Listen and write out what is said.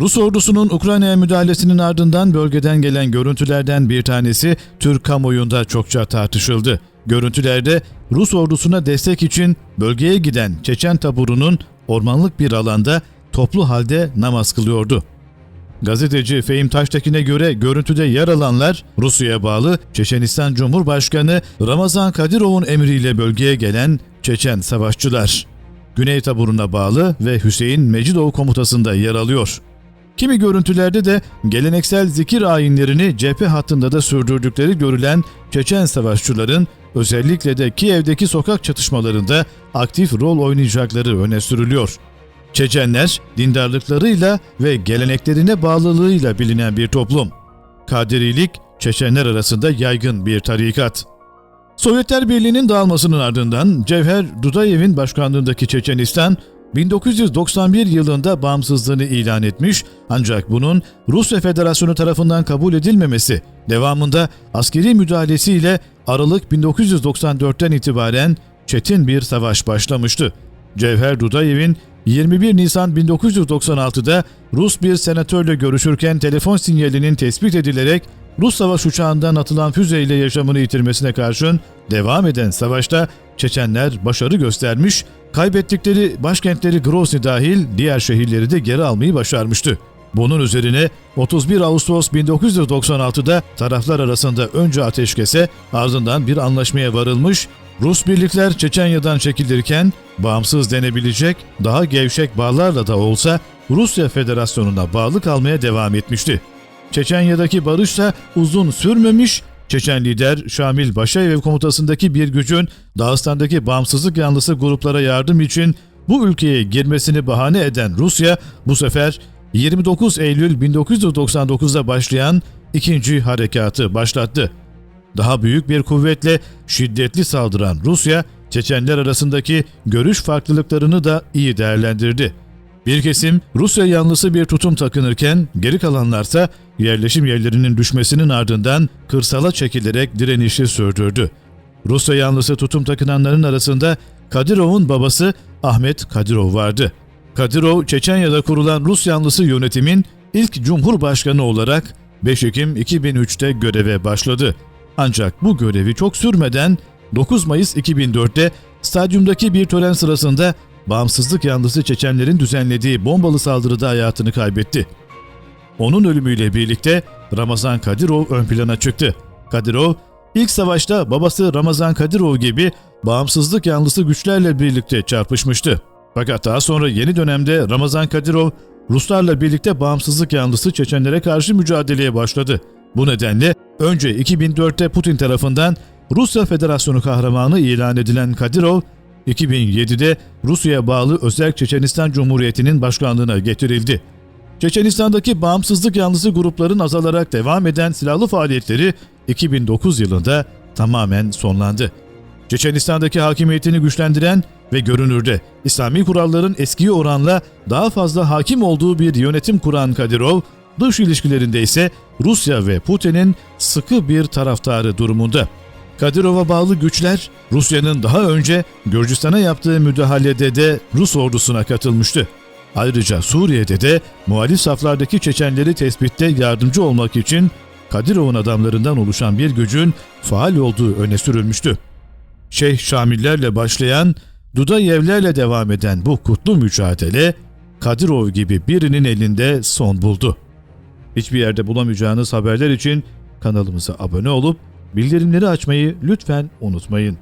Rus ordusunun Ukrayna'ya müdahalesinin ardından bölgeden gelen görüntülerden bir tanesi Türk kamuoyunda çokça tartışıldı. Görüntülerde Rus ordusuna destek için bölgeye giden Çeçen taburunun ormanlık bir alanda toplu halde namaz kılıyordu. Gazeteci Fehim Taştekin'e göre görüntüde yer alanlar Rusya'ya bağlı Çeçenistan Cumhurbaşkanı Ramazan Kadirov'un emriyle bölgeye gelen Çeçen savaşçılar. Güney taburuna bağlı ve Hüseyin Mecidov komutasında yer alıyor. Kimi görüntülerde de geleneksel zikir ayinlerini cephe hattında da sürdürdükleri görülen Çeçen savaşçıların özellikle de Kiev'deki sokak çatışmalarında aktif rol oynayacakları öne sürülüyor. Çeçenler dindarlıklarıyla ve geleneklerine bağlılığıyla bilinen bir toplum. Kadirilik Çeçenler arasında yaygın bir tarikat. Sovyetler Birliği'nin dağılmasının ardından Cevher Dudayev'in başkanlığındaki Çeçenistan 1991 yılında bağımsızlığını ilan etmiş ancak bunun Rusya Federasyonu tarafından kabul edilmemesi devamında askeri müdahalesiyle Aralık 1994'ten itibaren çetin bir savaş başlamıştı. Cevher Dudayev'in 21 Nisan 1996'da Rus bir senatörle görüşürken telefon sinyalinin tespit edilerek Rus savaş uçağından atılan füzeyle yaşamını yitirmesine karşın devam eden savaşta Çeçenler başarı göstermiş, kaybettikleri başkentleri Grozny dahil diğer şehirleri de geri almayı başarmıştı. Bunun üzerine 31 Ağustos 1996'da taraflar arasında önce ateşkese ardından bir anlaşmaya varılmış, Rus birlikler Çeçenya'dan çekilirken bağımsız denebilecek daha gevşek bağlarla da olsa Rusya Federasyonu'na bağlı kalmaya devam etmişti. Çeçenya'daki barış da uzun sürmemiş, Çeçen lider Şamil Başayev komutasındaki bir gücün Dağıstan'daki bağımsızlık yanlısı gruplara yardım için bu ülkeye girmesini bahane eden Rusya bu sefer 29 Eylül 1999'da başlayan ikinci harekatı başlattı. Daha büyük bir kuvvetle şiddetli saldıran Rusya, Çeçenler arasındaki görüş farklılıklarını da iyi değerlendirdi. Bir kesim Rusya yanlısı bir tutum takınırken geri kalanlarsa yerleşim yerlerinin düşmesinin ardından kırsala çekilerek direnişi sürdürdü. Rusya yanlısı tutum takınanların arasında Kadirov'un babası Ahmet Kadirov vardı. Kadirov, Çeçenya'da kurulan Rus yanlısı yönetimin ilk cumhurbaşkanı olarak 5 Ekim 2003'te göreve başladı. Ancak bu görevi çok sürmeden 9 Mayıs 2004'te stadyumdaki bir tören sırasında bağımsızlık yanlısı Çeçenlerin düzenlediği bombalı saldırıda hayatını kaybetti. Onun ölümüyle birlikte Ramazan Kadirov ön plana çıktı. Kadirov, ilk savaşta babası Ramazan Kadirov gibi bağımsızlık yanlısı güçlerle birlikte çarpışmıştı. Fakat daha sonra yeni dönemde Ramazan Kadirov, Ruslarla birlikte bağımsızlık yanlısı Çeçenlere karşı mücadeleye başladı. Bu nedenle önce 2004'te Putin tarafından Rusya Federasyonu kahramanı ilan edilen Kadirov, 2007'de Rusya'ya bağlı Özel Çeçenistan Cumhuriyeti'nin başkanlığına getirildi. Çeçenistan'daki bağımsızlık yanlısı grupların azalarak devam eden silahlı faaliyetleri 2009 yılında tamamen sonlandı. Çeçenistan'daki hakimiyetini güçlendiren ve görünürde İslami kuralların eskiye oranla daha fazla hakim olduğu bir yönetim kuran Kadirov, dış ilişkilerinde ise Rusya ve Putin'in sıkı bir taraftarı durumunda. Kadirov'a bağlı güçler Rusya'nın daha önce Gürcistan'a yaptığı müdahalede de Rus ordusuna katılmıştı. Ayrıca Suriye'de de muhalif saflardaki Çeçenleri tespitte yardımcı olmak için Kadirov'un adamlarından oluşan bir gücün faal olduğu öne sürülmüştü. Şeyh Şamillerle başlayan, Dudayevlerle devam eden bu kutlu mücadele Kadirov gibi birinin elinde son buldu. Hiçbir yerde bulamayacağınız haberler için kanalımıza abone olup bildirimleri açmayı lütfen unutmayın.